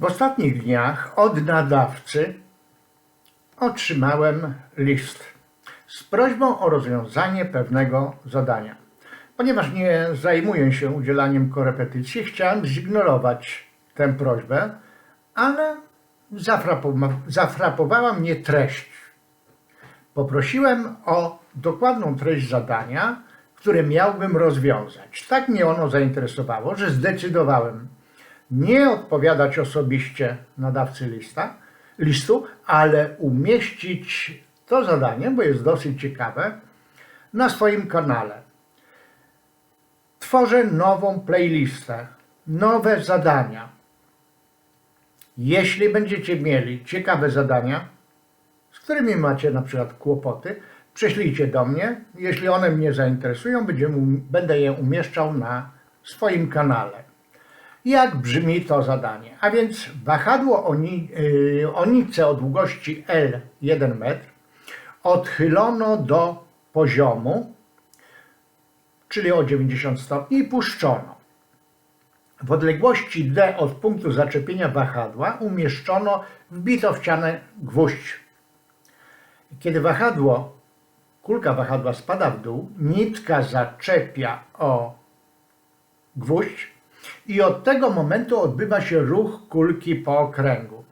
W ostatnich dniach od nadawcy otrzymałem list z prośbą o rozwiązanie pewnego zadania. Ponieważ nie zajmuję się udzielaniem korepetycji, chciałem zignorować tę prośbę, ale zafrapowa- zafrapowała mnie treść. Poprosiłem o dokładną treść zadania, które miałbym rozwiązać. Tak mnie ono zainteresowało, że zdecydowałem nie odpowiadać osobiście nadawcy lista, listu, ale umieścić to zadanie, bo jest dosyć ciekawe, na swoim kanale. Tworzę nową playlistę, nowe zadania. Jeśli będziecie mieli ciekawe zadania, z którymi macie na przykład kłopoty, prześlijcie do mnie. Jeśli one mnie zainteresują, będziemy, będę je umieszczał na swoim kanale. Jak brzmi to zadanie? A więc wahadło oni, yy, onice o długości L 1 metr odchylono do poziomu, czyli o 90 stopni i puszczono. W odległości D od punktu zaczepienia wahadła umieszczono wbito w ścianę gwóźdź. Kiedy wahadło, kulka wahadła spada w dół, nitka zaczepia o gwóźdź i od tego momentu odbywa się ruch kulki po okręgu.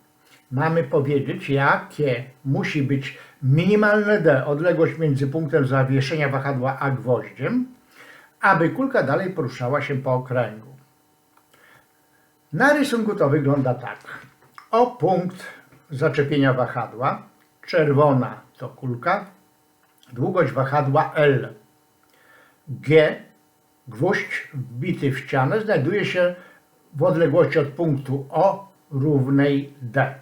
Mamy powiedzieć, jakie musi być minimalne D, odległość między punktem zawieszenia wahadła a gwoździem, aby kulka dalej poruszała się po okręgu. Na rysunku to wygląda tak. O punkt zaczepienia wahadła, czerwona to kulka, długość wahadła L. G, gwóźdź wbity w ścianę, znajduje się w odległości od punktu O równej D.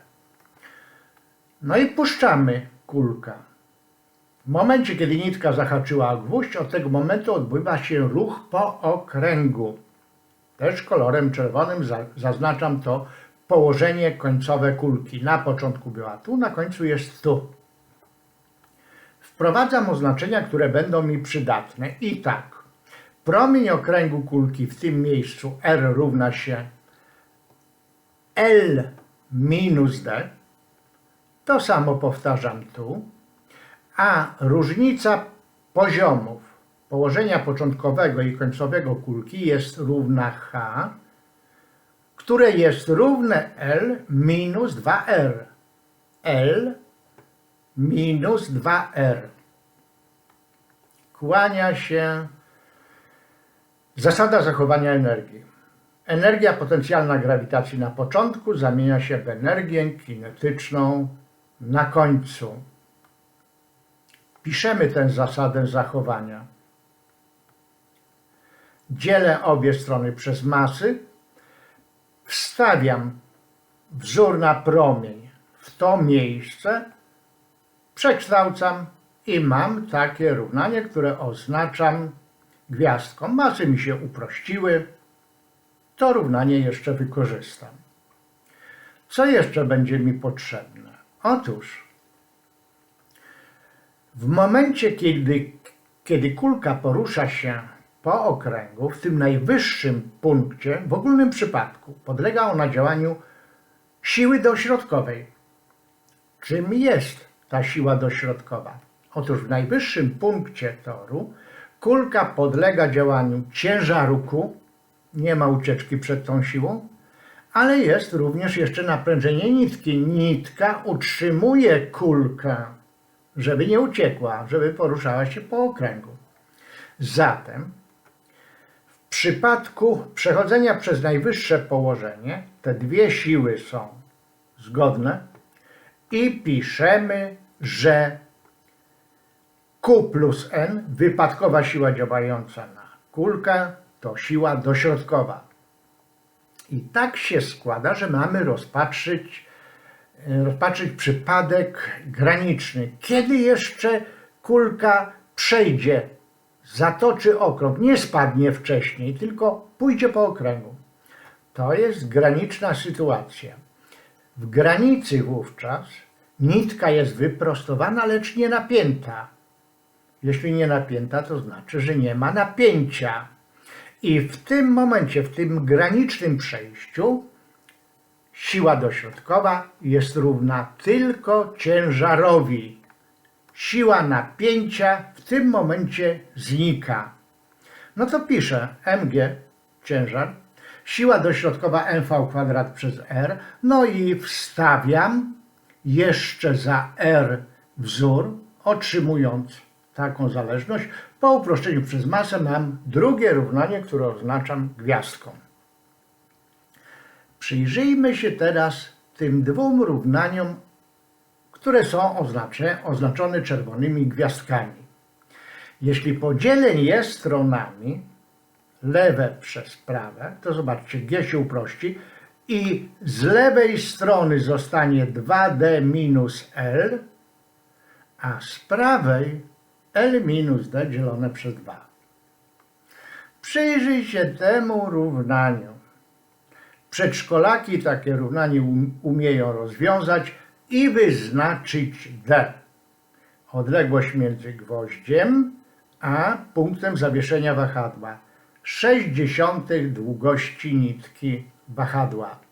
No i puszczamy kulkę. W momencie, kiedy nitka zahaczyła o gwóźdź, od tego momentu odbywa się ruch po okręgu. Też kolorem czerwonym za- zaznaczam to położenie końcowe kulki. Na początku była tu, na końcu jest tu. Wprowadzam oznaczenia, które będą mi przydatne. I tak. Promień okręgu kulki w tym miejscu R równa się L minus D. To samo powtarzam tu. A różnica poziomów położenia początkowego i końcowego kulki jest równa H, które jest równe L minus 2R. L minus 2R. Kłania się zasada zachowania energii. Energia potencjalna grawitacji na początku zamienia się w energię kinetyczną na końcu. Piszemy tę zasadę zachowania. Dzielę obie strony przez masy, wstawiam wzór na promień w to miejsce, przekształcam i mam takie równanie, które oznaczam gwiazdką. Masy mi się uprościły. To równanie jeszcze wykorzystam. Co jeszcze będzie mi potrzebne? Otóż w momencie, kiedy, kiedy kulka porusza się po okręgu, w tym najwyższym punkcie, w ogólnym przypadku, podlega ona działaniu siły dośrodkowej. Czym jest ta siła dośrodkowa? Otóż w najwyższym punkcie toru kulka podlega działaniu ciężaru Q, nie ma ucieczki przed tą siłą, ale jest również jeszcze naprężenie nitki. Nitka utrzymuje kulkę, żeby nie uciekła, żeby poruszała się po okręgu. Zatem w przypadku przechodzenia przez najwyższe położenie te dwie siły są zgodne i piszemy, że Q plus N, wypadkowa siła działająca na kulkę, to siła dośrodkowa. I tak się składa, że mamy rozpatrzyć, e, rozpatrzyć przypadek graniczny. Kiedy jeszcze kulka przejdzie, zatoczy okrąg, nie spadnie wcześniej, tylko pójdzie po okręgu. To jest graniczna sytuacja. W granicy wówczas nitka jest wyprostowana, lecz nie napięta. Jeśli nie napięta, to znaczy, że nie ma napięcia. I w tym momencie, w tym granicznym przejściu, siła dośrodkowa jest równa tylko ciężarowi. Siła napięcia w tym momencie znika. No to piszę mg, ciężar, siła dośrodkowa mv kwadrat przez r, no i wstawiam jeszcze za r wzór, otrzymując taką zależność. Po uproszczeniu przez masę mam drugie równanie, które oznaczam gwiazdką. Przyjrzyjmy się teraz tym dwóm równaniom, które są oznacze, oznaczone czerwonymi gwiazdkami. Jeśli podzielę je stronami, lewe przez prawe, to zobaczcie, G się uprości i z lewej strony zostanie 2D minus L, a z prawej L minus D dzielone przez 2. Przyjrzyj się temu równaniu. Przedszkolaki takie równanie um- umieją rozwiązać i wyznaczyć D. Odległość między gwoździem a punktem zawieszenia wahadła. 60 długości nitki wahadła.